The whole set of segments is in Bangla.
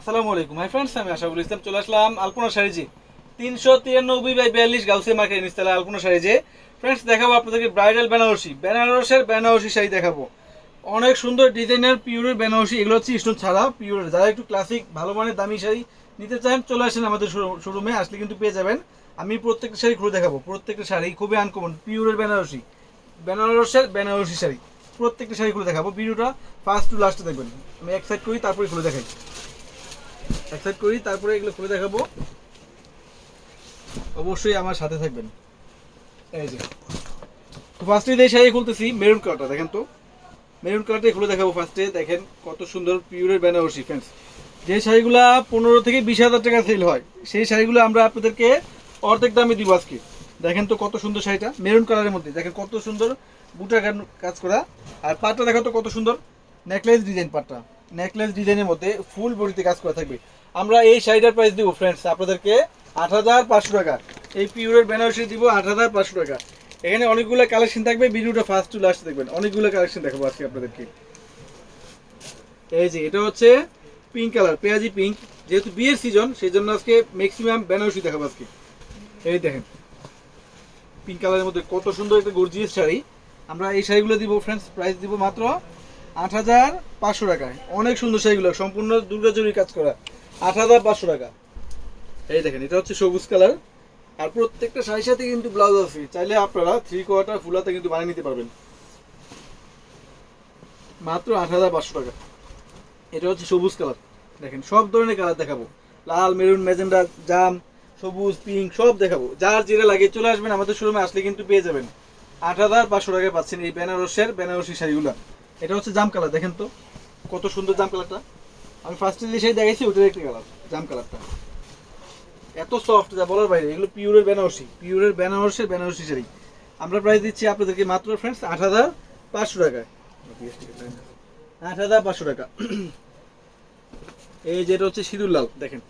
আসসালামু আলাইকুম। হাই ফ্রেন্ডস আমি আশাফুল ইসলাম চলে আসলাম আলপনা শাড়িজি তিনশো তিরানব্বই বাই বিয়াল্লিশ গাউসে মার্কেট নিস্তালা আলপনা শাড়িজে ফ্রেন্ডস দেখাবো আপনাদেরকে ব্রাইডাল বেনারসি বেনারসের বেনারসি শাড়ি দেখাবো। অনেক সুন্দর ডিজাইনার পিওরের বেনারসি এগুলো হচ্ছে স্টোন ছাড়া পিওরের যারা একটু ক্লাসিক ভালো মানের, দামি শাড়ি নিতে চান, চলে আসেন আমাদের শোরুমে আসলে কিন্তু পেয়ে যাবেন। আমি প্রত্যেকটা শাড়ি খুলে দেখাবো, প্রত্যেকটা শাড়ি খুবই আনকমন পিওরের বেনারসি বেনারসের বেনারসি শাড়ি, প্রত্যেকটা শাড়ি খুলে দেখাবো। ভিডিওটা ফার্স্ট টু লাস্টে দেখবেন। আমি এক সাইড করি, তারপরে খুলে দেখাই। এক করি, তারপরে এগুলো খুলে দেখাবো। অবশ্যই আমার সাথে থাকবেন। এই যে। তো ফার্স্টে যে শাড়ি খুলতেছি মেরুন কালারটা দেখেন তো। মেরুন কালারটাই খুলে দেখাবো ফার্স্টে দেখেন কত সুন্দর পিওরের বেনারসি ফ্রেন্ডস যে শাড়িগুলা পনেরো থেকে বিশ হাজার টাকা সেল হয়, সেই শাড়িগুলো আমরা আপনাদেরকে অর্ধেক দামে দিব আজকে। দেখেন তো কত সুন্দর শাড়িটা মেরুন কালারের মধ্যে। দেখেন কত সুন্দর বুটা কাজ করা। আর পাটটা দেখো তো কত সুন্দর নেকলেস ডিজাইন পাটটা। নেকলেস ডিজাইনের মধ্যে ফুল বডিতে কাজ করা থাকবে। আমরা এই শাড়িটার প্রাইস দিব ফ্রেন্ডস আপনাদেরকে আট হাজার পাঁচশো টাকা। এই পিওরের বেনারসি দিব আট হাজার পাঁচশো টাকা। এখানে অনেকগুলো কালেকশন থাকবে, ভিডিওটা ফার্স্ট টু লাস্ট দেখবেন। অনেকগুলো কালেকশন দেখাবো আজকে আপনাদেরকে। এই যে, এটা হচ্ছে পিঙ্ক কালার পেঁয়াজি পিঙ্ক যেহেতু বিয়ের সিজন সেই জন্য আজকে ম্যাক্সিমাম বেনারসি দেখাবো আজকে। এই দেখেন পিঙ্ক কালারের মধ্যে কত সুন্দর একটা গর্জিয়াস শাড়ি। আমরা এই শাড়িগুলো দিব ফ্রেন্ডস প্রাইস দিব মাত্র আট হাজার পাঁচশো টাকায়। অনেক সুন্দর শাড়িগুলো, সম্পূর্ণ দুর্গাচুরি কাজ করা। আট হাজার পাঁচশো টাকা। এই দেখেন, এটা হচ্ছে সবুজ কালার। আর প্রত্যেকটা শাড়ির সাথে কিন্তু ব্লাউজ আছে। চাইলে আপনারা থ্রি কোয়ার্টার ফুলাতে কিন্তু বানিয়ে নিতে পারবেন। মাত্র আট হাজার পাঁচশো টাকা। এটা হচ্ছে সবুজ কালার। দেখেন, সব ধরনের কালার দেখাবো। লাল, মেরুন, ম্যাজেন্ডা, জাম, সবুজ পিঙ্ক সব দেখাবো। যার যেটা লাগে চলে আসবেন। আমাদের শোরুমে আসলে কিন্তু পেয়ে যাবেন। আট হাজার পাঁচশো টাকায় পাচ্ছেন এই বেনারসের বেনারসি শাড়িগুলো। এটা হচ্ছে জাম কালার, দেখেন তো। কত সুন্দর জাম কালারটা। আমি ফার্স্টে যে দেখাইছি ওটার একটি কালার, জাম কালারটা। এত সফট যা বলার বাইরে, এগুলো পিওরের বেনারসি পিওরের বেনারসের বেনারসি শাড়ি। আমরা প্রাইস দিচ্ছি আপনাদেরকে মাত্র ফ্রেন্ডস আট হাজার পাঁচশো টাকায়। আট হাজার পাঁচশো টাকা। এই যেটা হচ্ছে সিঁদুর লাল, দেখেন।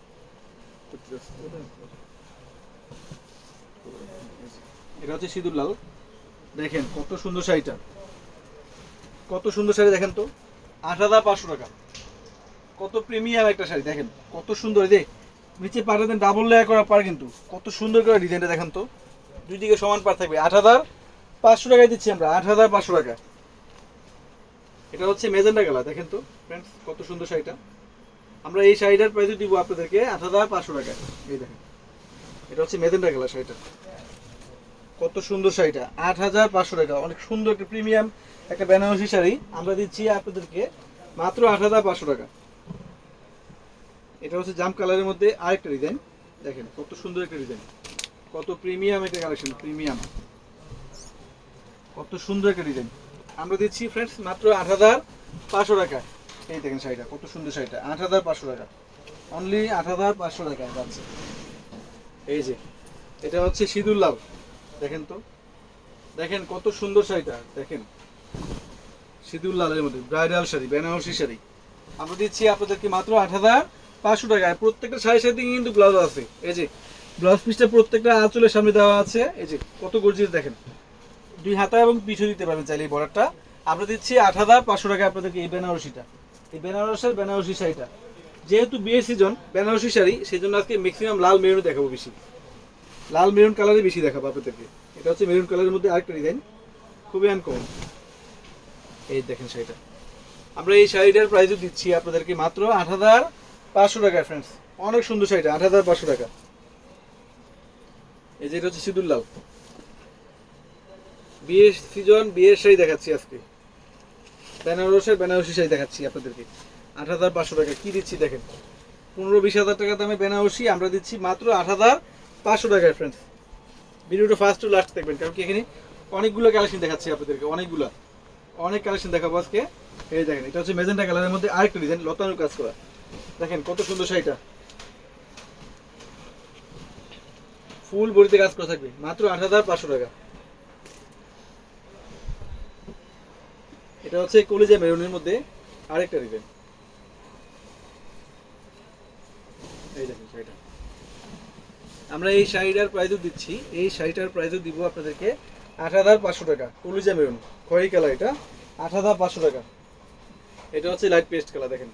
এটা হচ্ছে সিঁদুর লাল। দেখেন কত সুন্দর শাড়িটা। কত সুন্দর শাড়ি দেখেন তো? আট হাজার পাঁচশো টাকা। কত প্রিমিয়াম একটা শাড়ি, দেখেন, কত সুন্দর। এই নিচে পাটা দেন ডাবল লেয়ার করা পার কিন্তু, কত সুন্দর করে ডিজাইনটা দেখেন তো। দুই দিকে সমান পার থাকবে। আট হাজার পাঁচশো টাকায় দিচ্ছি আমরা, আট হাজার পাঁচশো টাকা। এটা হচ্ছে মেজেন্ডা কালার, দেখেন তো ফ্রেন্ডস কত সুন্দর শাড়িটা। আমরা এই শাড়িটার প্রাইস দিব আপনাদেরকে আট হাজার পাঁচশো টাকা এই দেখেন, এটা হচ্ছে মেজেন্ডা কালার শাড়িটা। কত সুন্দর শাড়িটা? আট হাজার পাঁচশো টাকা। অনেক সুন্দর একটা প্রিমিয়াম একটা বেনারসি শাড়ি। আমরা দিচ্ছি আপনাদেরকে মাত্র আট হাজার পাঁচশো টাকা। এটা হচ্ছে জাম কালারের মধ্যে আরেকটা ডিজাইন দেখেন কত সুন্দর একটা ডিজাইন কত প্রিমিয়াম একটা কালেকশন প্রিমিয়াম কত সুন্দর একটা ডিজাইন আমরা দিচ্ছি ফ্রেন্ডস মাত্র আট হাজার পাঁচশো টাকা। এই দেখেন শাড়িটা, কত সুন্দর শাড়িটা। আট হাজার পাঁচশো টাকা। অনলি আট হাজার পাঁচশো টাকা যাচ্ছে। এই যে, এটা হচ্ছে সিঁদুর লাল দেখেন তো। দেখেন কত সুন্দর শাড়িটা, দেখেন। সিঁদুর লালের মধ্যে, ব্রাইডাল শাড়ি, বেনারসি শাড়ি। আমরা দিচ্ছি আপনাদেরকে মাত্র আট হাজার পাঁচশো টাকা। প্রত্যেকটা শাড়ির সাথে কিন্তু ব্লাউজ আছে। এই যে ব্লাউজ পিসটা প্রত্যেকটা আঁচলের সামনে দেওয়া আছে। এই যে, কত গর্জিয়াস দেখেন। দুই হাতা এবং পিছু দিতে পারবেন চাইলে এই বর্ডারটা আমরা দিচ্ছি আট হাজার পাঁচশো টাকা আপনাদেরকে এই বেনারসিটা। এই বেনারসের বেনারসি শাড়িটা। যেহেতু বিয়ের সিজন বেনারসি শাড়ি সেই জন্য আজকে ম্যাক্সিমাম লাল মেরুন দেখাবো বেশি। লাল মেরুন কালারই বেশি দেখাবো আপনাদেরকে। এটা হচ্ছে মেরুন কালারের মধ্যে আরেকটা ডিজাইন খুবই আনকমন এই দেখেন শাড়িটা। আমরা এই শাড়িটার প্রাইসও দিচ্ছি আপনাদেরকে মাত্র আট হাজার পাঁচশো টাকা ফ্রেন্ডস অনেক সুন্দর শাড়িটা, আট হাজার পাঁচশো টাকা। এই যে এটা হচ্ছে সিঁদুর লাল। বিয়ের সিজন বিয়ের শাড়ি দেখাচ্ছি আজকে। বেনারসের বেনারসি শাড়ি দেখাচ্ছি আপনাদেরকে। আট হাজার পাঁচশো টাকা। কি দিচ্ছি দেখেন? পনেরো বিশ হাজার টাকা দামে বেনারসি, আমরা দিচ্ছি মাত্র আট হাজার পাঁচশো টাকায় ফ্রেন্ডস ভিডিওটা ফার্স্ট টু লাস্ট দেখবেন, কারণ কি এখানে অনেকগুলো কালেকশন দেখাচ্ছি আপনাদেরকে, অনেকগুলো। অনেক কালেকশন দেখাবো আজকে। এই দেখেন, এটা হচ্ছে মেজেন্টা কালারের মধ্যে আরেকটা ডিজাইন লতানো কাজ করা। দেখেন, কত সুন্দর শাড়িটা। ফুল বডিতে কাজ করা থাকবে, মাত্র আট হাজার পাঁচশো টাকা। এটা হচ্ছে কলিজা মেরুনের মধ্যে আরেকটা ডিজাইন এই দেখেন শাড়িটা। আমরা এই শাড়িটার প্রাইজও দিচ্ছি। এই শাড়িটার প্রাইজও দিব আপনাদেরকে আট হাজার পাঁচশো টাকা। কলিজা মেরুন, খয়েরি কালার এটা, আট হাজার পাঁচশো টাকা। এটা হচ্ছে লাইট পেস্ট কালার দেখেন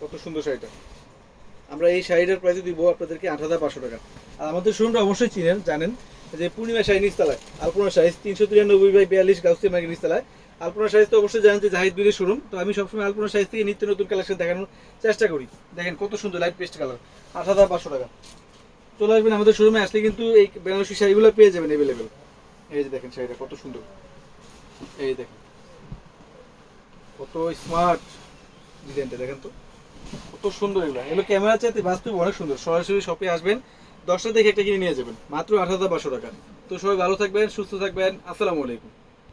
কত সুন্দর শাড়িটা। আমরা এই শাড়িটার প্রাইজও দিব আপনাদেরকে আট হাজার পাঁচশো টাকা। আর আমাদের শোরুমটা অবশ্যই চিনেন, জানেন যে পূর্ণিমা শাড়ি নিচতলায় আলপনা সাইজ তিনশো তিরানব্বই বাই বিয়াল্লিশ গাউসি মার্কেট নিচতলায় আলপনা সাইজ তো অবশ্যই জানেন যে জাহিদ বিলের শোরুম তো আমি সবসময় আলপনা সাইজ থেকে নিত্য নতুন কালেকশন দেখানোর চেষ্টা করি। দেখেন কত সুন্দর লাইট পেস্ট কালার আট হাজার পাঁচশো টাকা। চলে আসবেন আমাদের শোরুমে আসলে কিন্তু এই বেনারসি শাড়িগুলো পেয়ে যাবেন অ্যাভেলেবেল এই যে দেখেন শাড়িটা, কত সুন্দর। এই দেখেন, কত স্মার্ট ডিজাইনটা দেখেন তো। কত সুন্দর এগুলো। এগুলো ক্যামেরা চাইতে বাস্তবে অনেক সুন্দর। সরাসরি শপে আসবেন, দশটা দেখে একটা কিনে নিয়ে যাবেন। মাত্র আট হাজার পাঁচশো টাকা। তো সবাই ভালো থাকবেন, সুস্থ থাকবেন। আসসালামু আলাইকুম।